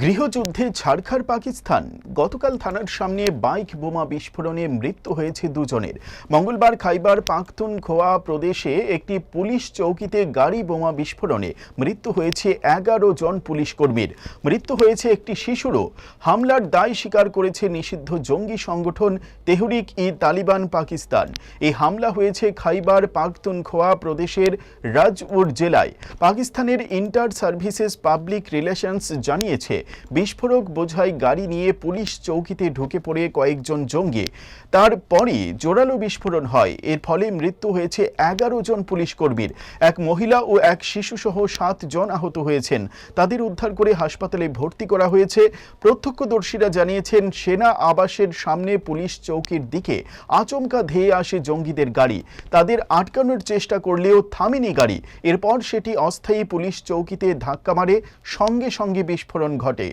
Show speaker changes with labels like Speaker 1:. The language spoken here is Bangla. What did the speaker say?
Speaker 1: গৃহযুদ্ধে ছাড়খাড় পাকিস্তান। গতকাল থানার সামনে বাইক বোমা বিস্ফোরণে মৃত্যু হয়েছে দুজনের। মঙ্গলবার খাইবার পাখতুনখোয়া প্রদেশে একটি পুলিশ চৌকিতে গাড়ি বোমা বিস্ফোরণে মৃত্যু হয়েছে এগারো জন পুলিশ কর্মীর। মৃত্যু হয়েছে একটি শিশুরও। হামলার দায় স্বীকার করেছে নিষিদ্ধ জঙ্গি সংগঠন তেহরিক ই তালিবান পাকিস্তান। এই হামলা হয়েছে খাইবার পাখতুনখোয়া প্রদেশের রাজউর জেলায়। পাকিস্তানের ইন্টার সার্ভিসেস পাবলিক রিলেশনস জানিয়েছে বিস্ফোরক বোঝাই গাড়ি নিয়ে পুলিশ চৌকিতে ঢুকে পড়ে কয়েকজন জঙ্গি। তারপরই জোরালো বিস্ফোরণ হয়। এর ফলে মৃত্যু হয়েছে এগারো জন পুলিশ কর্মীর। এক মহিলা ও এক শিশুসহ সাত জন আহত হয়েছেন। তাদের উদ্ধার করে হাসপাতালে ভর্তি করা হয়েছে। প্রত্যক্ষদর্শীরা জানিয়েছেন, সেনা আবাসের সামনে পুলিশ চৌকির দিকে আচমকা ধেয়ে আসে জঙ্গিদের গাড়ি। তাদের আটকানোর চেষ্টা করলেও থামেনি গাড়ি। এরপর সেটি অস্থায়ী পুলিশ চৌকিতে ধাক্কা মারে। সঙ্গে সঙ্গে বিস্ফোরণ ঘটে।